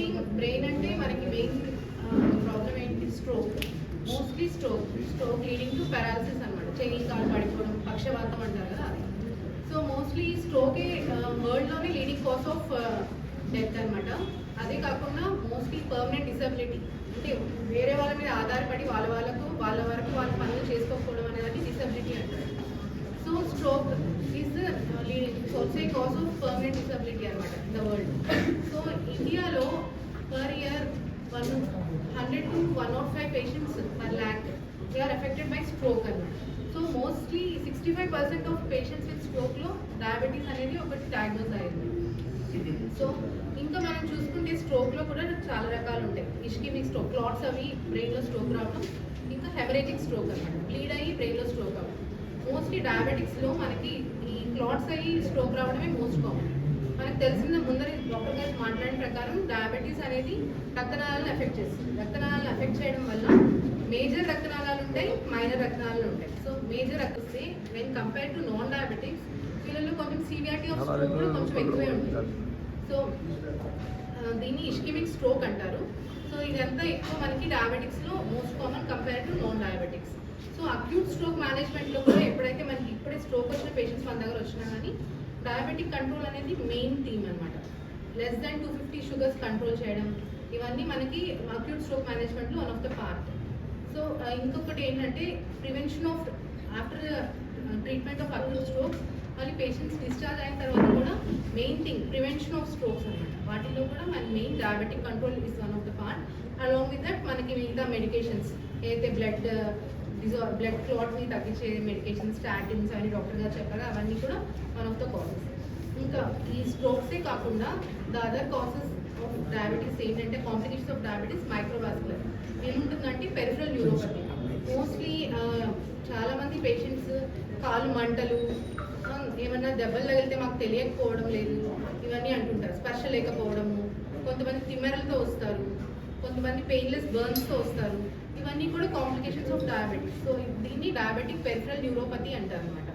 Leading brain అంటే మనకి main problem ఏంటి? Stroke. Mostly stroke. Stroke leading to paralysis అనమాట చెయ్యి కాలు పడిపోవడం పక్షవాతం అంటారు కదా అది. సో మోస్ట్లీ స్ట్రోకే వరల్డ్లోనే లీడింగ్ కాస్ ఆఫ్ డెత్ అనమాట అదే కాకుండా మోస్ట్లీ పర్మనెంట్ డిసబిలిటీ అంటే వేరే వాళ్ళ మీద ఆధారపడి వాళ్ళ వాళ్ళకు వాళ్ళ వరకు వాళ్ళ పనులు చేసుకోకపోవడం అనేది డిసబిలిటీ అంటారు. సో స్ట్రోక్ ఈజ్ సోసే కాస్ ఆఫ్ పర్మనెంట్ డిసబిలిటీ అనమాట ఇన్ ద వరల్డ్ సో ఇండియాలో per year one hundred to one naught five patients per lakh they are affected by stroke అనమాట so mostly sixty five percent of patients with స్ట్రోక్లో diabetes అనేది ఒకటి diagnose అయ్యింది so ఇంకా మనం చూసుకుంటే స్ట్రోక్లో కూడా చాలా రకాలు ఉంటాయి. ఇష్కిమిక్ స్ట్రోక్ క్లాట్స్ అవి బ్రెయిన్లో స్ట్రోక్ రావడం ఇంకా హెమరేజిక్ స్ట్రోక్ అనమాట. బ్లీడ్ అయ్యి బ్రెయిన్లో స్ట్రోక్ అవ్వడం. మోస్ట్లీ డయాబెటిక్స్లో మనకి ఈ క్లాట్స్ అయ్యి స్ట్రోక్ రావడమే మోస్ట్ కామన్ మనకు తెలిసిన ముందర డాక్టర్ గారు మాట్లాడిన ప్రకారం డయాబెటీస్ అనేది రక్తనాళాలను ఎఫెక్ట్ చేస్తుంది. రక్తనాళాలను ఎఫెక్ట్ చేయడం వల్ల మేజర్ రక్తనాళాలు ఉంటాయి మైనర్ రక్తనాళాలు ఉంటాయి. సో మేజర్ వస్తే when compare to non diabetics వీళ్ళలో కొంచెం సివియారిటీ ఆఫ్ స్ట్రోక్ కూడా కొంచెం ఎక్కువే ఉంటుంది. సో దీన్ని ఇష్కిమిక్ స్ట్రోక్ అంటారు. సో ఇదంతా ఎక్కువ మనకి డయాబెటిక్స్లో most common compare to non diabetics so acute stroke మేనేజ్మెంట్లో కూడా ఎప్పుడైతే మనకి ఇప్పుడే స్ట్రోక్ వచ్చిన పేషెంట్స్ మన దగ్గర వచ్చినా కానీ డయాబెటిక్ కంట్రోల్ అనేది మెయిన్ థీమ్ అనమాట less than two fifty sugars control చేయడం ఇవన్నీ మనకి అక్యూట్ స్ట్రోక్ మేనేజ్మెంట్లో one of the part so ఇంకొకటి ఏంటంటే prevention of after treatment of acute strokes మళ్ళీ పేషెంట్స్ డిశ్చార్జ్ అయిన తర్వాత కూడా main thing prevention of strokes అనమాట వాటిలో కూడా మన main diabetic control is one of the part along with that మనకి మిగతా మెడికేషన్స్ ఏదైతే బ్లడ్ డిజా బ్లడ్ క్లాట్ని తగ్గించే మెడికేషన్స్ స్టాటిన్స్ అని డాక్టర్ గారు చెప్పారు. అవన్నీ కూడా వన్ ఆఫ్ ద కాజెస్ ఇంకా ఈ స్ట్రోక్సే కాకుండా the other causes of diabetes ఏంటంటే కాంప్లికేషన్స్ ఆఫ్ డయాబెటీస్ మైక్రోవాస్కులర్ ఏముంటుందంటే పెరిఫరల్ న్యూరోపతి మోస్ట్లీ చాలామంది పేషెంట్స్ కాలు మంటలు ఏమన్నా దెబ్బలు తగిలితే మాకు తెలియకపోవడం లేదు. ఇవన్నీ అంటుంటారు. స్పర్శ లేకపోవడము కొంతమంది తిమ్మెరలతో వస్తారు. కొంతమంది పెయిన్లెస్ బర్న్స్తో వస్తారు. ఇవన్నీ కూడా కాంప్లికేషన్స్ ఆఫ్ డయాబెటిక్స్ సో దీన్ని డయాబెటిక్ పెరిఫరల్ న్యూరోపతి అంటారు అనమాట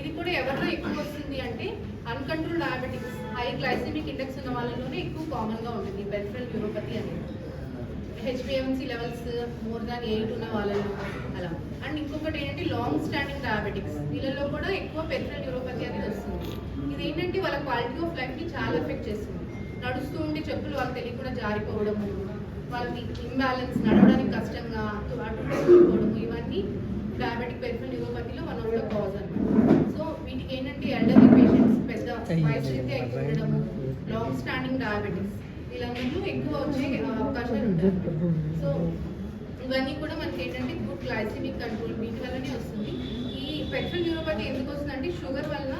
ఇది కూడా ఎవరిలో ఎక్కువ వస్తుంది అంటే uncontrolled diabetics high glycemic index ఉన్న వాళ్ళలోనే ఎక్కువ కామన్గా ఉంటుంది పెరిఫరల్ న్యూరోపతి అనేది. హెచ్బిఎంసీ లెవెల్స్ మోర్ దాన్ ఎయిట్ ఉన్న వాళ్ళలో. అలా. అండ్ ఇంకొకటి ఏంటంటే లాంగ్ స్టాండింగ్ డయాబెటిక్స్ వీళ్ళలో కూడా ఎక్కువ పెరిఫరల్ న్యూరోపతి అనేది వస్తుంది. ఇది ఏంటంటే వాళ్ళ క్వాలిటీ ఆఫ్ లైఫ్ని చాలా ఎఫెక్ట్ చేస్తుంది. నడుస్తూ ఉండే చెప్పులు వాళ్ళకి తెలియకుండా జారిపోవడము వాళ్ళకి ఇంబ్యాలెన్స్ నడవడానికి కష్టంగా అటు పోవడము ఇవన్నీ డయాబెటిక్ పెరిఫరల్ న్యూరోపతిలో వన్ ఆఫ్ ద కాజ్ అనమాట సో వీటికి ఏంటంటే ఎల్డర్లీ పేషెంట్స్ పెద్ద వయసు ఎక్కువ ఉండడము లాంగ్ స్టాండింగ్ డయాబెటిస్ వీళ్ళందరూ ఎక్కువ వచ్చే అవకాశాలు ఉంటాయి. సో ఇవన్నీ కూడా మనకి ఏంటంటే గుడ్ గ్లైసిమిక్ కంట్రోల్ వీటి వల్లనే వస్తుంది. ఈ పెట్రోల్ న్యూరోపతి ఎందుకు వస్తుందంటే షుగర్ వల్ల